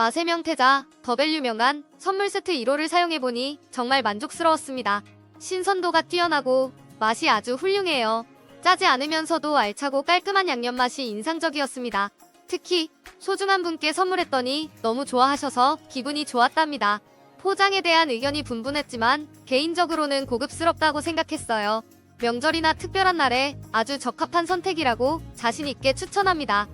맛의 명태자 더벨 유명한 선물 세트 1호를 사용해보니 정말 만족스러웠습니다. 신선도가 뛰어나고 맛이 아주 훌륭해요. 짜지 않으면서도 알차고 깔끔한 양념 맛이 인상적이었습니다. 특히 소중한 분께 선물했더니 너무 좋아하셔서 기분이 좋았답니다. 포장에 대한 의견이 분분했지만 개인적으로는 고급스럽다고 생각했어요. 명절이나 특별한 날에 아주 적합한 선택이라고 자신있게 추천합니다.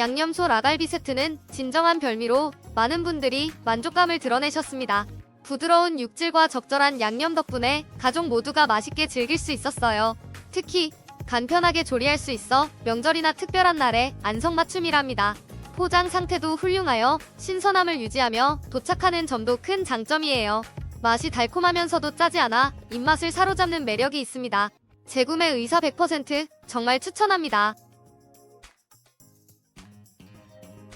양념소 라갈비 세트는 진정한 별미로 많은 분들이 만족감을 드러내셨습니다. 부드러운 육질과 적절한 양념 덕분에 가족 모두가 맛있게 즐길 수 있었어요. 특히 간편하게 조리할 수 있어 명절이나 특별한 날에 안성맞춤이랍니다. 포장 상태도 훌륭하여 신선함을 유지하며 도착하는 점도 큰 장점이에요. 맛이 달콤하면서도 짜지 않아 입맛을 사로잡는 매력이 있습니다. 재구매 의사 100% 정말 추천합니다.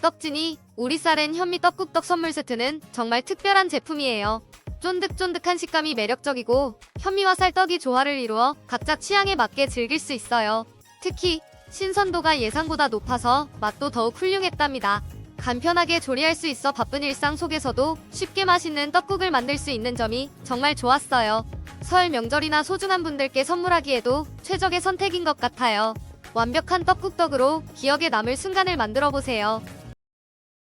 떡진이 우리 쌀엔 현미 떡국떡 선물 세트는 정말 특별한 제품이에요. 쫀득쫀득한 식감이 매력적이고 현미와 쌀떡이 조화를 이루어 각자 취향에 맞게 즐길 수 있어요. 특히 신선도가 예상보다 높아서 맛도 더욱 훌륭했답니다. 간편하게 조리할 수 있어 바쁜 일상 속에서도 쉽게 맛있는 떡국을 만들 수 있는 점이 정말 좋았어요. 설 명절이나 소중한 분들께 선물하기에도 최적의 선택인 것 같아요. 완벽한 떡국떡으로 기억에 남을 순간을 만들어 보세요.